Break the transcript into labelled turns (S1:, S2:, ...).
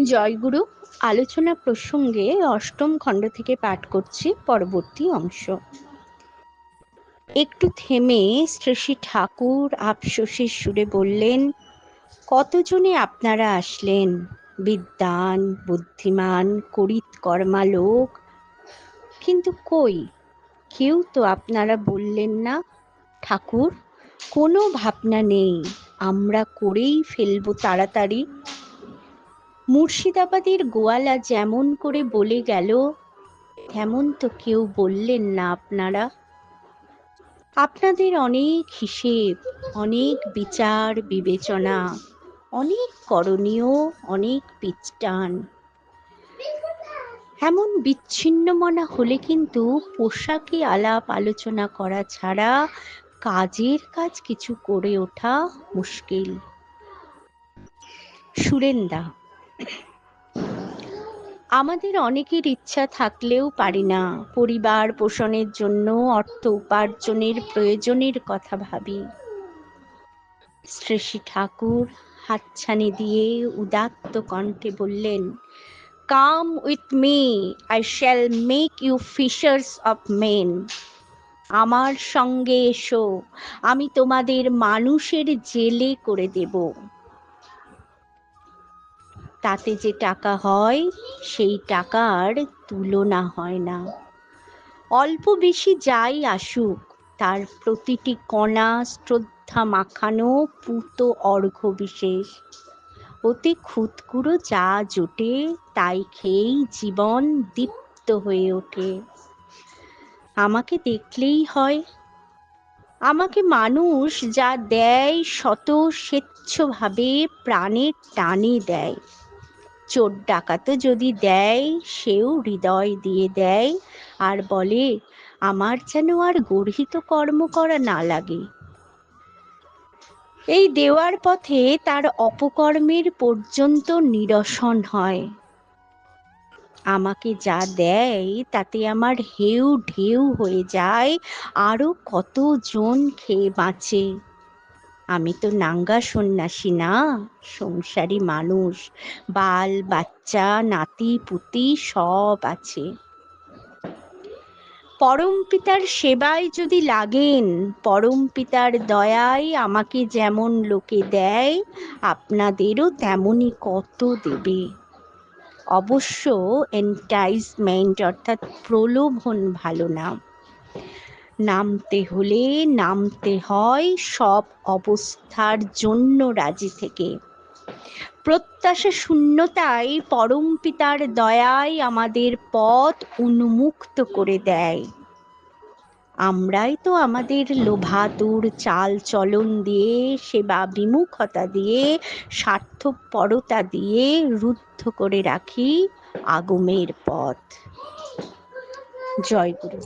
S1: জয়গুরু, আলোচনা প্রসঙ্গে অষ্টম খণ্ড থেকে পাঠ করছি পরবর্তী অংশ। একটু থেমে শ্রেষী ঠাকুর আফসোসের সুরে বললেন, কতজনে আপনারা আসলেন? বিদ্যান, বুদ্ধিমান, করিত কর্মা লোক। কিন্তু কই? কেউ তো আপনারা বললেন না। ঠাকুর, কোনো ভাবনা নেই। আমরা করেই ফেলব তাড়াতাড়ি। মুর্শিদাবাদের গোয়ালা যেমন করে বলে গেল, তেমন তো কেউ বললেন না আপনারা। আপনাদের অনেক হিসেব, অনেক বিচার, বিবেচনা, অনেক করণীয়, অনেক পিচটান এমন বিচ্ছিন্ন মনা হলে কিন্তু পোশাকে আলাপ আলোচনা করা ছাড়া কাজের কাজ কিছু করে ওঠা মুশকিল। সুরেন্দা আমাদের অনেকের ইচ্ছা থাকলেও পারি না। পরিবার পোষণের জন্য, অর্থ উপার্জনের প্রয়োজনের কথা ভাবি। শ্রেষী ঠাকুর হাতছানি দিয়ে উদাত্ত কণ্ঠে বললেন come with me I shall make you fishers of men আমার সঙ্গে এসো, আমি তোমাদের মানুষের জেলে করে দেব। তাতে যে টাকা হয়, সেই টাকার তুলনা হয় না। অল্প বেশি যাই আসুক, তার প্রতিটি কণা শ্রদ্ধা মাখানো পুত অর্ঘ্য বিশেষ। অতি খুদকুড়ো যা জোটে, তাই খেয়েই জীবন দীপ্ত হয়ে ওঠে। আমাকে দেখলেই হয়। আমাকে মানুষ যা দেয়, শত স্বেচ্ছভাবে প্রাণের টানে দেয়। চোর ডাকাতও যদি দেয়, সেও হৃদয় দিয়ে দেয়। আর বলে, আমার যেন আর গর্হিত কর্ম করা না লাগে। এই দেওয়ার পথে তার অপকর্মের পর্যন্ত নিরসন হয়। আমাকে যা দেয়, তাতে আমার হেউ ঢেউ হয়ে যায়। আরও কতজন খেয়ে বাঁচে? আমি তো নাঙ্গা সন্ন্যাসী না, সংসারী মানুষ, বাল, বাচ্চা, নাতি, পুতি সব আছে। পরম পিতার সেবায় যদি লাগেন, পরম পিতার দয়ায় আমাকে যেমন লোকে দেয়, আপনাদেরও তেমনই কত দেবে। অবশ্য এন্টাইজমেন্ট অর্থাৎ প্রলোভন ভালো না। নামতে হলে নামতে হয় সব অবস্থার জন্য রাজি থেকে। প্রত্যাশা শূন্যতায় পরম পিতার দয়ায় আমাদের পথ উন্মুক্ত করে দেয়। আমরাই তো আমাদের লোভাতুর চাল চলন দিয়ে, সেবা বিমুখতা দিয়ে, স্বার্থপরতা দিয়ে রুদ্ধ করে রাখি আগমের পথ। জয় গুরু।